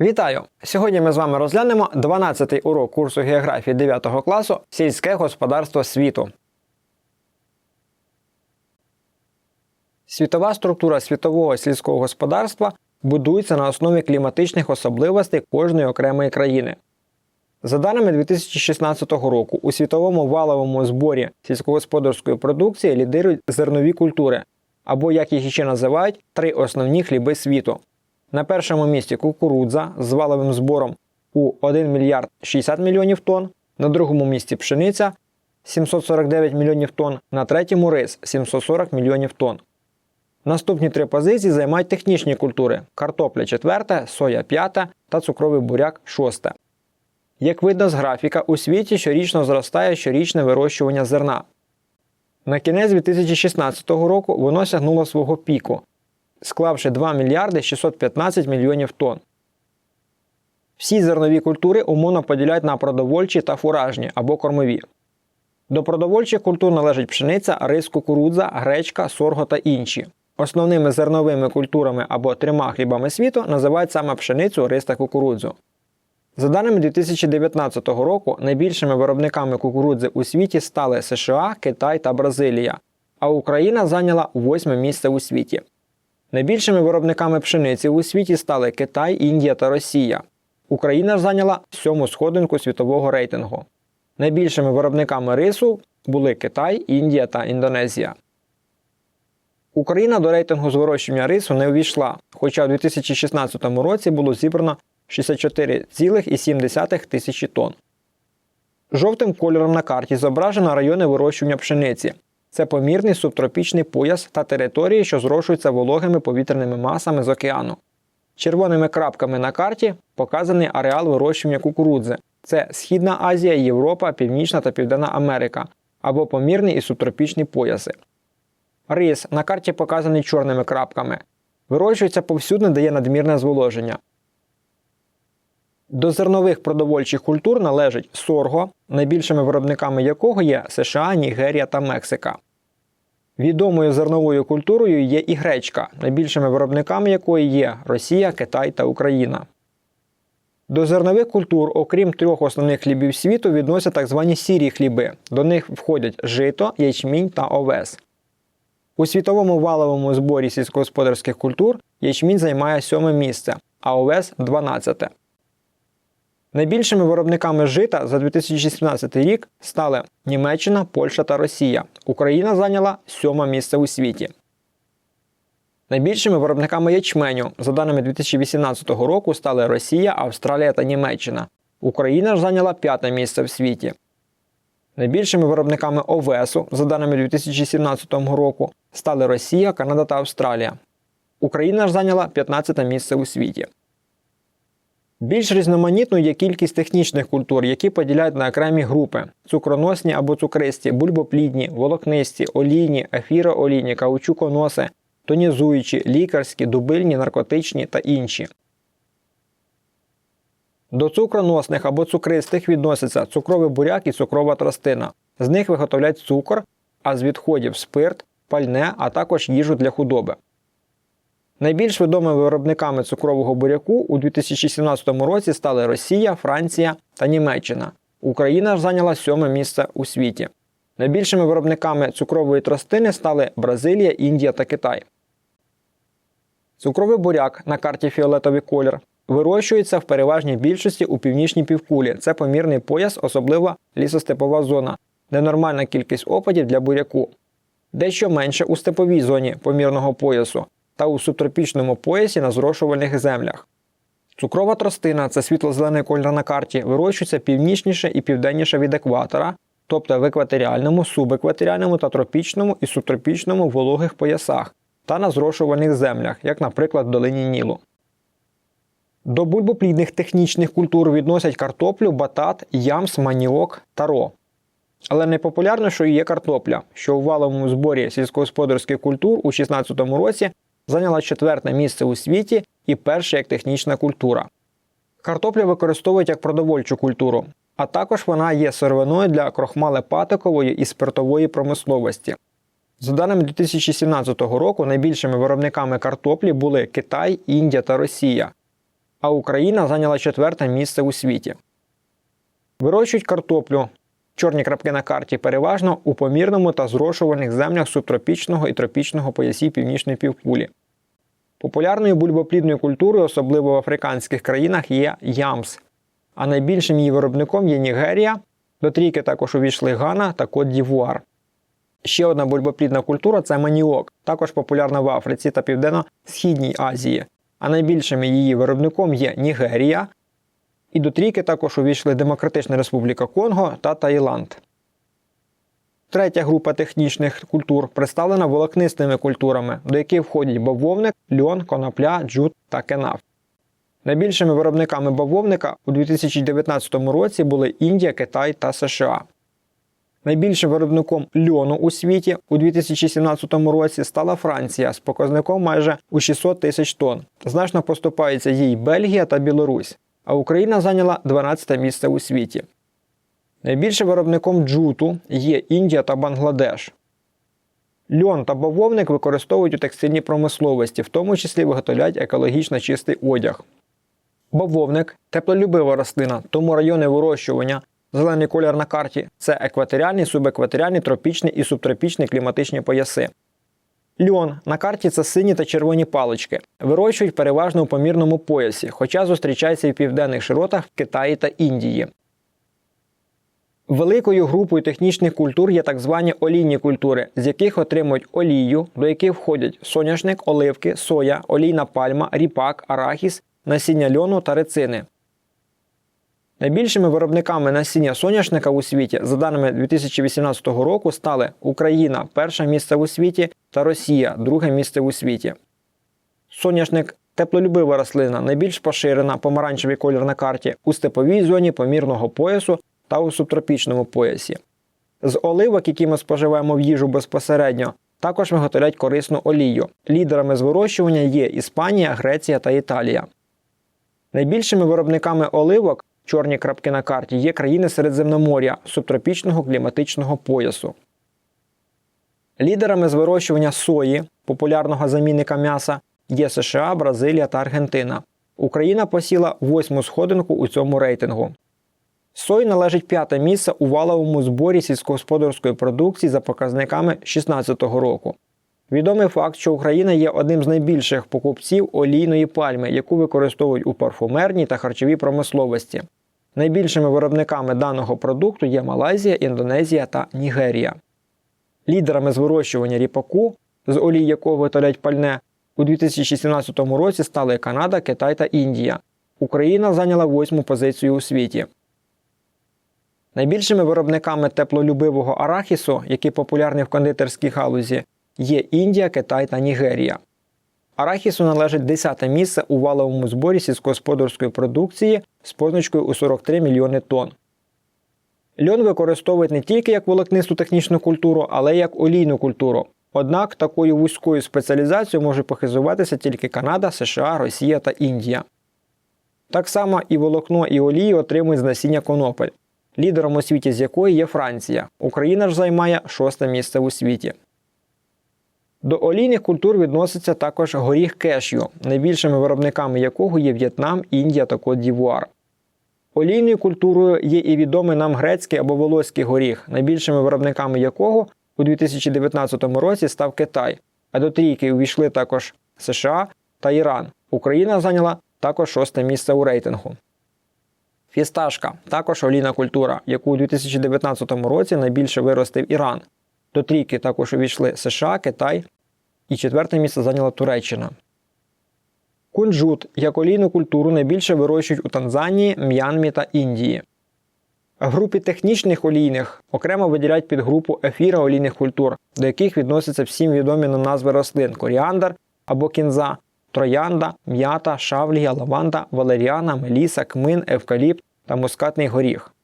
Вітаю! Сьогодні ми з вами розглянемо 12-й урок курсу географії 9 класу Сільське господарство світу. Світова структура світового сільського господарства будується на основі кліматичних особливостей кожної окремої країни. За даними 2016 року, у світовому валовому зборі сільськогосподарської продукції лідирують зернові культури, або, як їх ще називають, три основні хліби світу. На першому місці кукурудза з валовим збором у 1 мільярд 60 мільйонів тонн, на другому місці пшениця 749 мільйонів тонн, на третьому рис 740 мільйонів тонн. Наступні три позиції займають технічні культури: картопля 4, соя 5 та цукровий буряк 6. Як видно з графіка, у світі щорічно зростає щорічне вирощування зерна. На кінець 2016 року воно сягнуло свого піку, склавши 2 мільярди 615 мільйонів тонн. Всі зернові культури умовно поділяють на продовольчі та фуражні або кормові. До продовольчих культур належать пшениця, рис, кукурудза, гречка, сорго та інші. Основними зерновими культурами або трьома хлібами світу називають саме пшеницю, рис та кукурудзу. За даними 2019 року, найбільшими виробниками кукурудзи у світі стали США, Китай та Бразилія, а Україна зайняла восьме місце у світі. Найбільшими виробниками пшениці у світі стали Китай, Індія та Росія. Україна зайняла сьому сходинку світового рейтингу. Найбільшими виробниками рису були Китай, Індія та Індонезія. Україна до рейтингу з вирощування рису не увійшла, хоча у 2016 році було зібрано 64,7 тисячі тонн. Жовтим кольором на карті зображено райони вирощування пшениці. Це помірний субтропічний пояс та території, що зрошуються вологими повітряними масами з океану. Червоними крапками на карті показаний ареал вирощування кукурудзи. Це Східна Азія, Європа, Північна та Південна Америка або помірний і субтропічні пояси. Рис на карті показаний чорними крапками. Вирощується повсюдно, де є надмірне зволоження. До зернових продовольчих культур належить сорго, найбільшими виробниками якого є США, Нігерія та Мексика. Відомою зерновою культурою є і гречка, найбільшими виробниками якої є Росія, Китай та Україна. До зернових культур, окрім трьох основних хлібів світу, відносять так звані сірі хліби. До них входять жито, ячмінь та овес. У світовому валовому зборі сільськогосподарських культур ячмінь займає сьоме місце, а овес 12. Найбільшими виробниками жита за 2017 рік стали Німеччина, Польща та Росія. Україна зайняла сьоме місце у світі. Найбільшими виробниками ячменю за даними 2018 року стали Росія, Австралія та Німеччина. Україна ж зайняла п'яте місце в світі. Найбільшими виробниками овесу за даними 2017 року стали Росія, Канада та Австралія. Україна ж зайняла 15 місце у світі. Більш різноманітною є кількість технічних культур, які поділяють на окремі групи: цукроносні або цукристі, бульбоплідні, волокнисті, олійні, ефіроолійні, каучуконоси, тонізуючі, лікарські, дубильні, наркотичні та інші. До цукроносних або цукристих відносяться цукровий буряк і цукрова тростина. З них виготовляють цукор, а з відходів спирт, пальне, а також їжу для худоби. Найбільш відомими виробниками цукрового буряку у 2017 році стали Росія, Франція та Німеччина. Україна зайняла сьоме місце у світі. Найбільшими виробниками цукрової тростини стали Бразилія, Індія та Китай. Цукровий буряк на карті фіолетовий колір вирощується в переважній більшості у північній півкулі. Це помірний пояс, особливо лісостепова зона, де нормальна кількість опадів для буряку. Дещо менше у степовій зоні помірного поясу та у субтропічному поясі на зрошувальних землях. Цукрова тростина це світло-зелений кольор на карті, вирощується північніше і південніше від екватора, тобто в екваторіальному, субекваторіальному та тропічному і субтропічному вологих поясах та на зрошувальних землях, як, наприклад, в долині Нілу. До бульбоплідних технічних культур відносять картоплю, батат, ямс, маніок та ро. Але найпопулярнішою є картопля, що у валовому зборі сільськогосподарських культур у 2016 році зайняла четверте місце у світі і перше як технічна культура. Картоплю використовують як продовольчу культуру, а також вона є сировиною для крохмалепатикової і спиртової промисловості. За даними 2017 року, найбільшими виробниками картоплі були Китай, Індія та Росія. а Україна зайняла четверте місце у світі. Вирощують картоплю. Чорні крапки на карті переважно у помірному та зрошувальних землях субтропічного і тропічного поясів північної півкулі. Популярною бульбоплідною культурою, особливо в африканських країнах, є ямс, а найбільшим її виробником є Нігерія. До трійки також увійшли Гана та Кот Дівуар. Ще одна бульбоплідна культура це маніок, також популярна в Африці та Південно-Східній Азії. А найбільшим її виробником є Нігерія. І до трійки також увійшли Демократична Республіка Конго та Таїланд. Третя група технічних культур представлена волокнистими культурами, до яких входять бавовник, льон, конопля, джут та кенаф. Найбільшими виробниками бавовника у 2019 році були Індія, Китай та США. Найбільшим виробником льону у світі у 2017 році стала Франція з показником майже у 600 тисяч тонн. Значно поступаються їй Бельгія та Білорусь, а Україна зайняла 12 місце у світі. Найбільшим виробником джуту є Індія та Бангладеш. Льон та бавовник використовують у текстильній промисловості, в тому числі виготовляють екологічно чистий одяг. Бавовник теплолюбива рослина, тому райони вирощування, зелений колір на карті це екваторіальні, субекваторіальні, тропічні і субтропічні кліматичні пояси. Льон на карті це сині та червоні палички. Вирощують переважно у помірному поясі, хоча зустрічається і в південних широтах в Китаї та Індії. Великою групою технічних культур є так звані олійні культури, з яких отримують олію, до яких входять соняшник, оливки, соя, олійна пальма, ріпак, арахіс, насіння льону та рецини. Найбільшими виробниками насіння соняшника у світі, за даними 2018 року, стали Україна перше місце у світі та Росія друге місце у світі. Соняшник теплолюбива рослина, найбільш поширена помаранчевий колір на карті у степовій зоні помірного поясу та у субтропічному поясі. З оливок, які ми споживаємо в їжу безпосередньо, також виготовляють корисну олію. Лідерами з вирощування є Іспанія, Греція та Італія. Найбільшими виробниками оливок чорні крапки на карті є країни Середземномор'я субтропічного кліматичного поясу. Лідерами з вирощування сої, популярного замінника м'яса, є США, Бразилія та Аргентина. Україна посіла восьму сходинку у цьому рейтингу. Сої належить п'яте місце у валовому зборі сільськогосподарської продукції за показниками 2016 року. Відомий факт, що Україна є одним з найбільших покупців олійної пальми, яку використовують у парфумерній та харчовій промисловості. Найбільшими виробниками даного продукту є Малайзія, Індонезія та Нігерія. Лідерами з вирощування ріпаку, з олій якого виготовляють пальне, у 2017 році стали Канада, Китай та Індія. Україна зайняла восьму позицію у світі. Найбільшими виробниками теплолюбивого арахісу, які популярні в кондитерській галузі, є Індія, Китай та Нігерія. Арахісу належить 10 місце у валовому зборі сільськогосподарської продукції з позначкою у 43 мільйони тонн. Льон використовують не тільки як волокнисту технічну культуру, але й як олійну культуру. Однак такою вузькою спеціалізацією може похизуватися тільки Канада, США, Росія та Індія. Так само і волокно і олії отримують з насіння конопель, лідером у світі з якої є Франція. Україна ж займає шосте місце у світі. До олійних культур відноситься також горіх кешю, найбільшими виробниками якого є В'єтнам, Індія та Кот Дівуар. Олійною культурою є і відомий нам грецький або волоський горіх, найбільшими виробниками якого у 2019 році став Китай, а до трійки увійшли також США та Іран. Україна зайняла також шосте місце у рейтингу. Фісташка також олійна культура, яку у 2019 році найбільше виростив Іран. До трійки також увійшли США, Китай і четверте місце зайняла Туреччина. Кунжут як олійну культуру найбільше вирощують у Танзанії, М'янмі та Індії. В групі технічних олійних окремо виділяють підгрупу ефіра олійних культур, до яких відносяться всім відомі нам назви рослин коріандр або кінза, троянда, м'ята, шавлія, лаванда, валеріана, меліса, кмин, евкаліпт та мускатний горіх.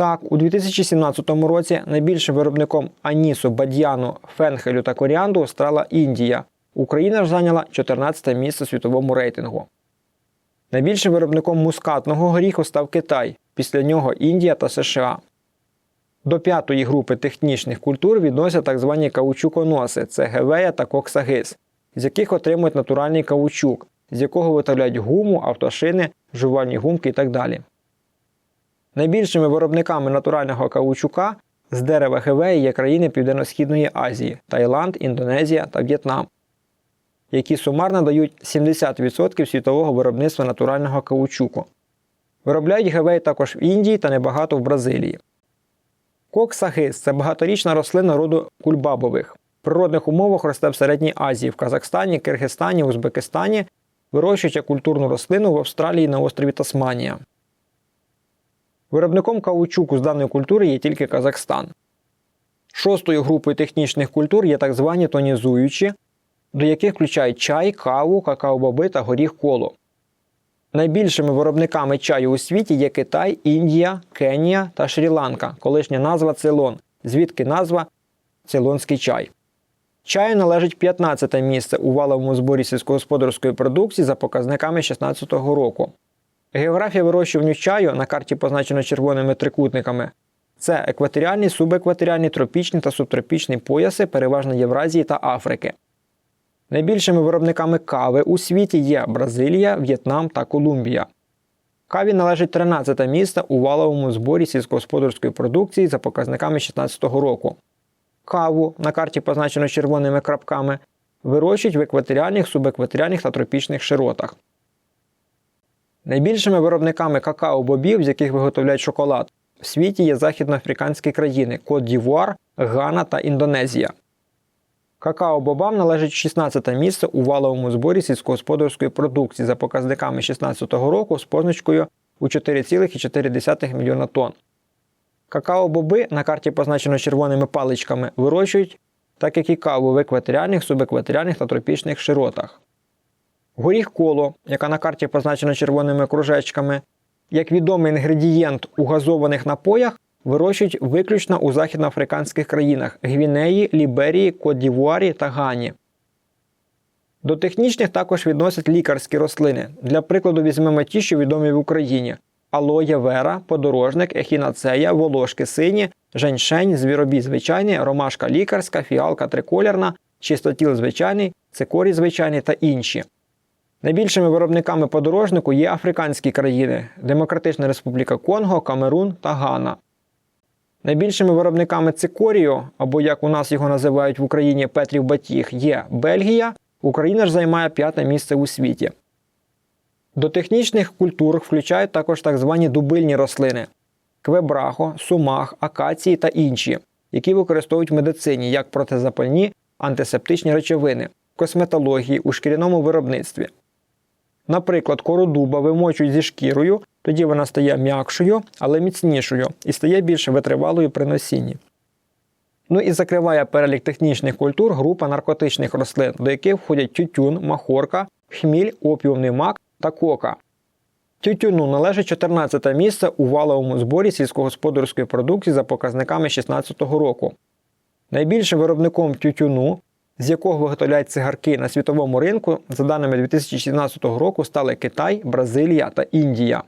Так, у 2017 році найбільшим виробником анісу, бадьяну, фенхелю та коріанду стала Індія. Україна ж зайняла 14 місце світовому рейтингу. Найбільшим виробником мускатного горіху став Китай, після нього Індія та США. До п'ятої групи технічних культур відносять так звані каучуконоси це гевея та коксагис, з яких отримують натуральний каучук, з якого виготовляють гуму, автошини, жувальні гумки і так далі. Найбільшими виробниками натурального каучука з дерева хевеї є країни Південно-Східної Азії Таїланд, Індонезія та В'єтнам, які сумарно дають 70% світового виробництва натурального каучуку. Виробляють гевей також в Індії та небагато в Бразилії. Коксахис це багаторічна рослина роду кульбабових. В природних умовах росте в Середній Азії, в Казахстані, Киргизстані, Узбекистані, вирощуючи культурну рослину в Австралії на острові Тасманія. Виробником каучуку з даної культури є тільки Казахстан. Шостою групою технічних культур є так звані тонізуючі, до яких включають чай, каву, какао-боби та горіх коло. Найбільшими виробниками чаю у світі є Китай, Індія, Кенія та Шрі-Ланка, колишня назва Цейлон, звідки назва Цейлонський чай. Чаю належить 15 те місце у валовому зборі сільськогосподарської продукції за показниками 2016 року. Географія вирощування чаю на карті позначено червоними трикутниками. Це екваторіальні, субекваторіальні, тропічні та субтропічні пояси, переважно Євразії та Африки. Найбільшими виробниками кави у світі є Бразилія, В'єтнам та Колумбія. Каві належить 13 місце у валовому зборі сільськогосподарської продукції за показниками 2016 року. Каву на карті позначено червоними крапками вирощують в екваторіальних, субекваторіальних та тропічних широтах. Найбільшими виробниками какао-бобів, з яких виготовляють шоколад, в світі є західноафриканські країни Кот Дівуар, Гана та Індонезія. Какао-бобам належить 16 місце у валовому зборі сільськогосподарської продукції за показниками 2016 року з позначкою у 4,4 мільйона тонн. Какао-боби на карті позначено червоними паличками вирощують, так як і каву в екваторіальних, субекваторіальних та тропічних широтах. Горіх коло, яка на карті позначена червоними кружечками, як відомий інгредієнт у газованих напоях, вирощують виключно у західноафриканських країнах Гвінеї, Ліберії, Кот-Дівуарі та Гані. До технічних також відносять лікарські рослини. Для прикладу візьмемо ті, що відомі в Україні: алоє вера, подорожник, ехінацея, волошки сині, женьшень, звіробій звичайний, ромашка лікарська, фіалка триколірна, чистотіл звичайний, цикорій звичайний та інші. Найбільшими виробниками подорожнику є африканські країни Демократична Республіка Конго, Камерун та Гана. Найбільшими виробниками цикорію, або як у нас його називають в Україні Петрів Батіг, є Бельгія. Україна ж займає п'яте місце у світі. До технічних культур включають також так звані дубильні рослини квебрахо, сумах, акації та інші, які використовують в медицині як протизапальні антисептичні речовини, косметології у шкіряному виробництві. Наприклад, кору дуба вимочують зі шкірою, тоді вона стає м'якшою, але міцнішою і стає більш витривалою при носінні. Ну і закриває перелік технічних культур група наркотичних рослин, до яких входять тютюн, махорка, хміль, опіумний мак та кока. Тютюну належить 14 місце у валовому зборі сільськогосподарської продукції за показниками 2016 року. Найбільшим виробником тютюну з якого виготовляють цигарки на світовому ринку, за даними 2016 року, стали Китай, Бразилія та Індія.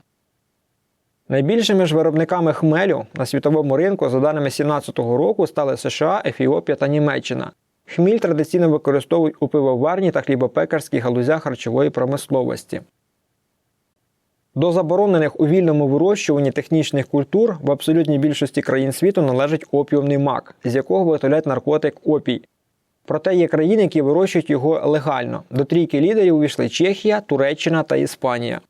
Найбільшими ж виробниками хмелю на світовому ринку, за даними 2017 року, стали США, Ефіопія та Німеччина. Хміль традиційно використовують у пивоварні та хлібопекарській галузях харчової промисловості. До заборонених у вільному вирощуванні технічних культур в абсолютній більшості країн світу належить опіумний мак, з якого виготовляють наркотик опій. Проте є країни, які вирощують його легально. До трійки лідерів увійшли Чехія, Туреччина та Іспанія.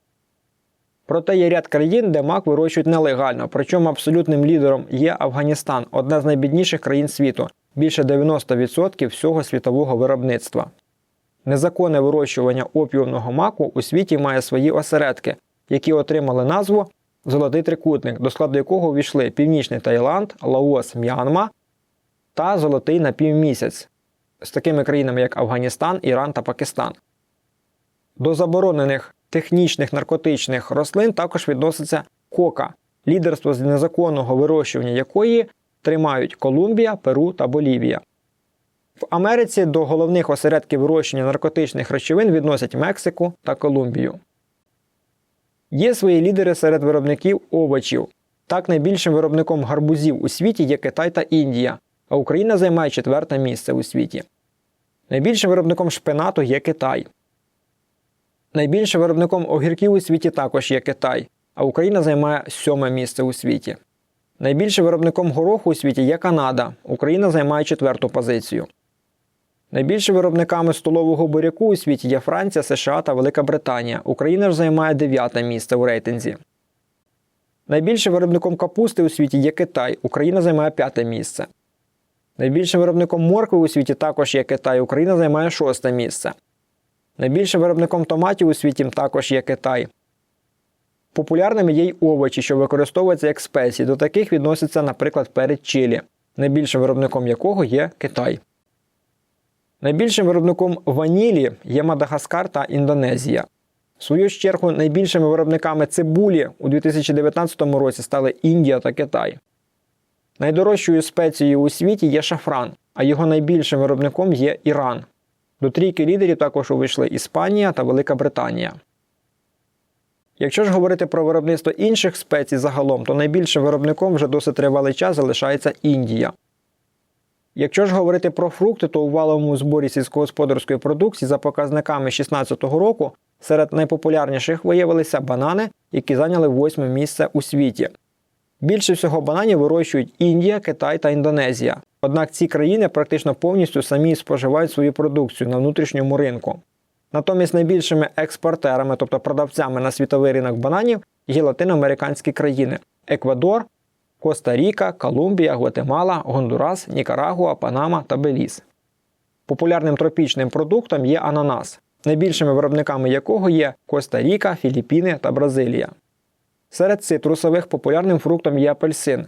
Проте є ряд країн, де мак вирощують нелегально, причому абсолютним лідером є Афганістан, одна з найбідніших країн світу, більше 90% всього світового виробництва. Незаконне вирощування опіумного маку у світі має свої осередки, які отримали назву Золотий трикутник, до складу якого увійшли Північний Таїланд, Лаос, М'янма та Золотий напівмісяць з такими країнами, як Афганістан, Іран та Пакистан. До заборонених технічних наркотичних рослин також відноситься кока, лідерство з незаконного вирощування якої тримають Колумбія, Перу та Болівія. В Америці до головних осередків вирощення наркотичних речовин відносять Мексику та Колумбію. Є свої лідери серед виробників овочів. Так, найбільшим виробником гарбузів у світі є Китай та Індія, а Україна займає четверте місце у світі. Найбільшим виробником шпинату є Китай. Найбільшим виробником огірків у світі також є Китай, а Україна займає сьоме місце у світі. Найбільшим виробником гороху у світі є Канада. Україна займає четверту позицію. Найбільшими виробниками столового буряку у світі є Франція, США та Велика Британія. Україна ж займає дев'яте місце у рейтинзі. Найбільшим виробником капусти у світі є Китай. Україна займає п'яте місце. Найбільшим виробником моркви у світі також є Китай. Україна займає шосте місце. Найбільшим виробником томатів у світі також є Китай. Популярними є й овочі, що використовуються як спеції. До таких відноситься, наприклад, перець чилі, найбільшим виробником якого є Китай. Найбільшим виробником ванілі є Мадагаскар та Індонезія. В свою чергу, найбільшими виробниками цибулі у 2019 році стали Індія та Китай. Найдорожчою спецією у світі є шафран, а його найбільшим виробником є Іран. До трійки лідерів також увійшли Іспанія та Велика Британія. Якщо ж говорити про виробництво інших спецій загалом, то найбільшим виробником вже досить тривалий час залишається Індія. Якщо ж говорити про фрукти, то у валовому зборі сільськогосподарської продукції за показниками 2016 року серед найпопулярніших виявилися банани, які зайняли восьме місце у світі. Більше всього бананів вирощують Індія, Китай та Індонезія. Однак ці країни практично повністю самі споживають свою продукцію на внутрішньому ринку. Натомість найбільшими експортерами, тобто продавцями на світовий ринок бананів, є латиноамериканські країни Еквадор, Коста-Ріка, Колумбія, Гватемала, Гондурас, Нікарагуа, Панама та Беліз. Популярним тропічним продуктом є ананас, найбільшими виробниками якого є Коста-Ріка, Філіппіни та Бразилія. Серед цитрусових популярним фруктом є апельсин,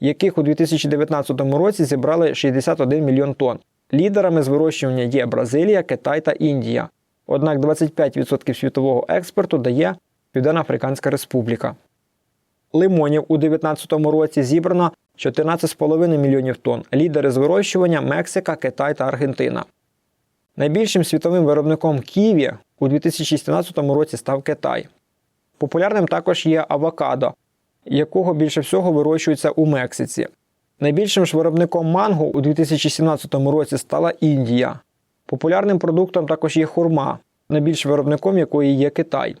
яких у 2019 році зібрали 61 мільйон тонн. Лідерами з вирощування є Бразилія, Китай та Індія. Однак 25% світового експорту дає Південно-Африканська Республіка. Лимонів у 2019 році зібрано 14,5 мільйонів тонн. Лідери з вирощування Мексика, Китай та Аргентина. Найбільшим світовим виробником ківі у 2017 році став Китай. Популярним також є авокадо, якого більше всього вирощується у Мексиці. Найбільшим ж виробником манго у 2017 році стала Індія. Популярним продуктом також є хурма, найбільшим виробником якої є Китай.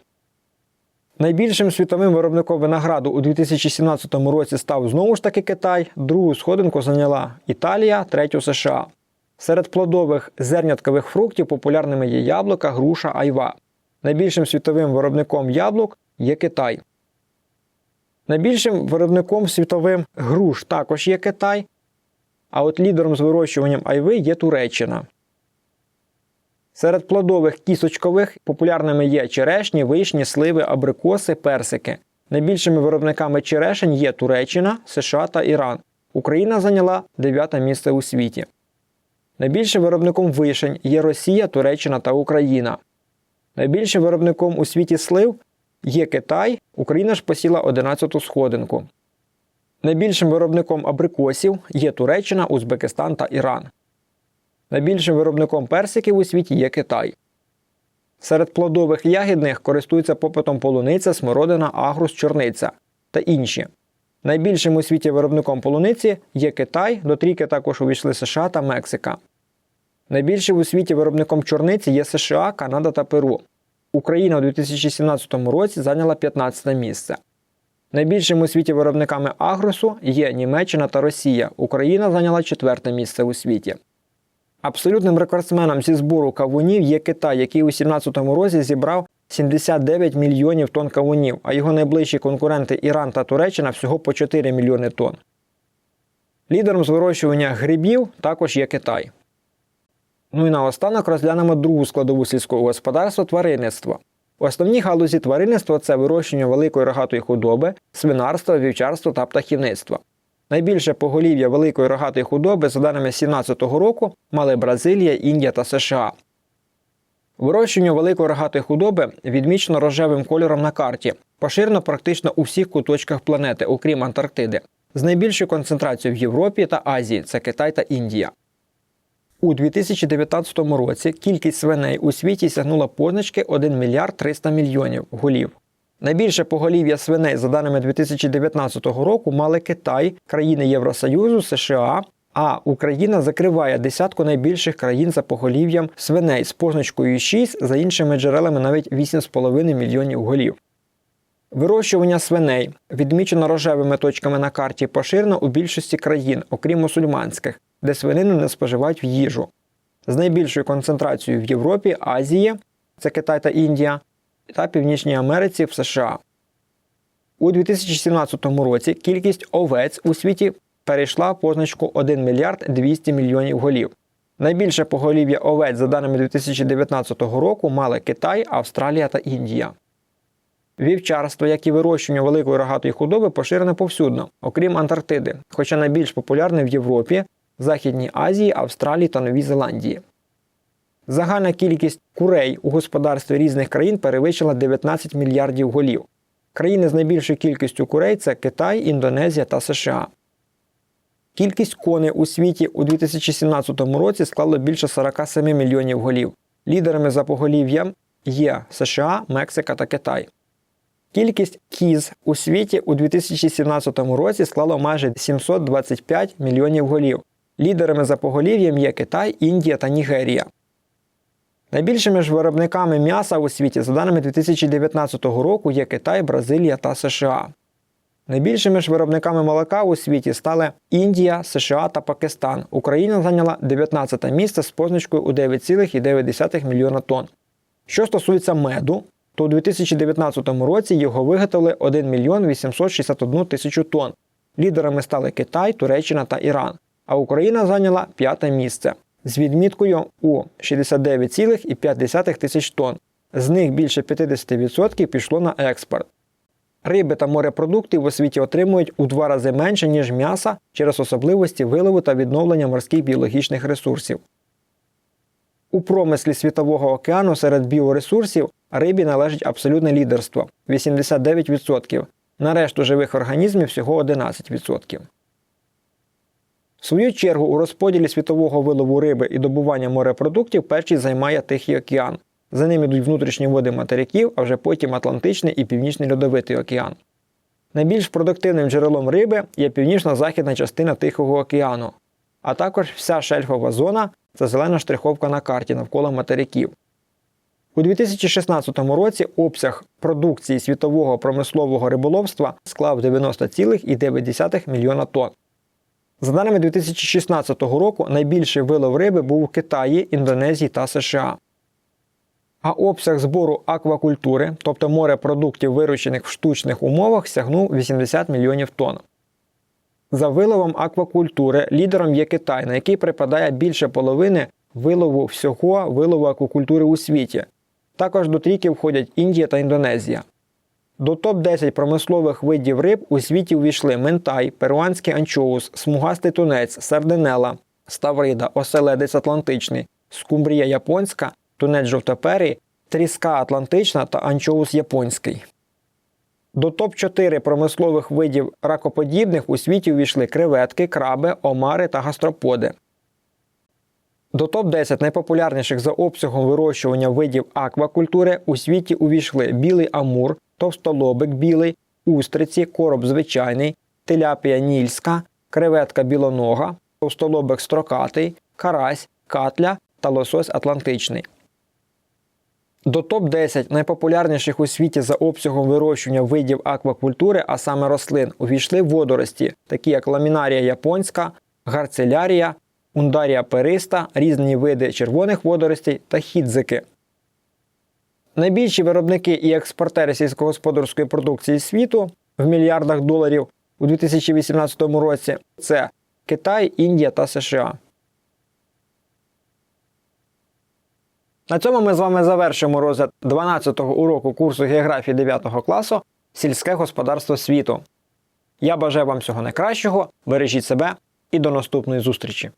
Найбільшим світовим виробником винограду у 2017 році став знову ж таки Китай, другу сходинку зайняла Італія, третю США. Серед плодових зерняткових фруктів популярними є яблука, груша, айва. Найбільшим світовим виробником яблук є Китай. Найбільшим виробником світовим груш також є Китай, а от лідером з вирощуванням айви є Туреччина. Серед плодових кісочкових популярними є черешні, вишні, сливи, абрикоси, персики. Найбільшими виробниками черешень є Туреччина, США та Іран. Україна зайняла дев'яте місце у світі. Найбільшим виробником вишень є Росія, Туреччина та Україна. Найбільшим виробником у світі слив є Китай, Україна ж посіла 11-ту сходинку. Найбільшим виробником абрикосів є Туреччина, Узбекистан та Іран. Найбільшим виробником персиків у світі є Китай. Серед плодових ягідних користуються попитом полуниця, смородина, агрус, чорниця та інші. Найбільшим у світі виробником полуниці є Китай, до трійки також увійшли США та Мексика. Найбільшим у світі виробником чорниці є США, Канада та Перу. Україна у 2017 році зайняла 15 місце. Найбільшими у світі виробниками агросу є Німеччина та Росія. Україна зайняла четверте місце у світі. Абсолютним рекордсменом зі збору кавунів є Китай, який у 2017 році зібрав 79 мільйонів тонн кавунів, а його найближчі конкуренти Іран та Туреччина всього по 4 мільйони тонн. Лідером з вирощування грибів також є Китай. Ну і наостанок розглянемо другу складову сільського господарства тваринництво. Основні галузі тваринництва це вирощення великої рогатої худоби, свинарство, вівчарство та птахівництво. Найбільше поголів'я великої рогатої худоби, за даними 2017 року, мали Бразилія, Індія та США. Вирощення великої рогатої худоби відмічено рожевим кольором на карті, поширено практично у всіх куточках планети, окрім Антарктиди, з найбільшою концентрацією в Європі та Азії це Китай та Індія. У 2019 році кількість свиней у світі сягнула позначки 1 мільярд 300 мільйонів голів. Найбільше поголів'я свиней, за даними 2019 року, мали Китай, країни Євросоюзу, США, А Україна закриває десятку найбільших країн за поголів'ям свиней з позначкою 6, за іншими джерелами навіть 8,5 мільйонів голів. Вирощування свиней, відмічено рожевими точками на карті, поширено у більшості країн, окрім мусульманських, де свинину не споживають в їжу. З найбільшою концентрацією в Європі, Азії, це Китай та Індія, та Північній Америці в США. У 2017 році кількість овець у світі перейшла позначку 1 мільярд 200 мільйонів голів. Найбільше поголів'я овець за даними 2019 року мали Китай, Австралія та Індія. Вівчарство, як і вирощування великої рогатої худоби, поширене повсюдно, окрім Антарктиди, хоча найбільш популярне в Європі, Західній Азії, Австралії та Новій Зеландії. Загальна кількість курей у господарстві різних країн перевищила 19 мільярдів голів. Країни з найбільшою кількістю курей це Китай, Індонезія та США. Кількість коней у світі у 2017 році склала більше 47 мільйонів голів. Лідерами за поголів'ям є США, Мексика та Китай. Кількість кіз у світі у 2017 році склала майже 725 мільйонів голів. Лідерами за поголів'ям є Китай, Індія та Нігерія. Найбільшими ж виробниками м'яса у світі, за даними 2019 року, є Китай, Бразилія та США. Найбільшими ж виробниками молока у світі стали Індія, США та Пакистан. Україна зайняла 19 місце з позначкою у 9,9 мільйона тонн. Що стосується меду, то у 2019 році його виготовили 1 мільйон 861 тисячу тонн. Лідерами стали Китай, Туреччина та Іран. А Україна зайняла п'яте місце з відміткою у 69,5 тисяч тонн. З них більше 50% пішло на експорт. Риби та морепродукти в освіті отримують у два рази менше, ніж м'яса через особливості вилову та відновлення морських біологічних ресурсів. У промислі Світового океану серед біоресурсів рибі належить абсолютне лідерство 89%, на решту живих організмів всього 11%. В свою чергу у розподілі світового вилову риби і добування морепродуктів перший займає Тихий океан. За ним йдуть внутрішні води материків, а вже потім Атлантичний і Північний Льодовитий океан. Найбільш продуктивним джерелом риби є північно-західна частина Тихого океану, а також вся шельфова зона це зелена штриховка на карті навколо материків. У 2016 році обсяг продукції світового промислового риболовства склав 90,9 мільйона тонн. За даними 2016 року, найбільший вилов риби був у Китаї, Індонезії та США. А обсяг збору аквакультури, тобто морепродуктів, вирощених в штучних умовах, сягнув 80 мільйонів тонн. За виловом аквакультури лідером є Китай, на який припадає більше половини вилову всього вилову аквакультури у світі. Також до трійки входять Індія та Індонезія. До топ-10 промислових видів риб у світі увійшли ментай, перуанський анчоус, смугастий тунець, сардинела, ставрида, оселедець атлантичний, скумбрія японська, тунець жовтоперий, тріска атлантична та анчоус японський. До топ-4 промислових видів ракоподібних у світі увійшли креветки, краби, омари та гастроподи. До топ-10 найпопулярніших за обсягом вирощування видів аквакультури у світі увійшли білий амур, товстолобик білий, устриці, короб звичайний, теляпія нільська, креветка білонога, товстолобик строкатий, карась, катля та лосось атлантичний. До топ-10 найпопулярніших у світі за обсягом вирощування видів аквакультури, а саме рослин, увійшли водорості, такі як ламінарія японська, гарцелярія, ундарія периста, різні види червоних водоростей та хідзики. Найбільші виробники і експортери сільськогосподарської продукції світу в мільярдах доларів у 2018 році це Китай, Індія та США. На цьому ми з вами завершимо розгляд 12-го уроку курсу географії 9 класу Сільське господарство світу. Я бажаю вам всього найкращого, бережіть себе і до наступної зустрічі!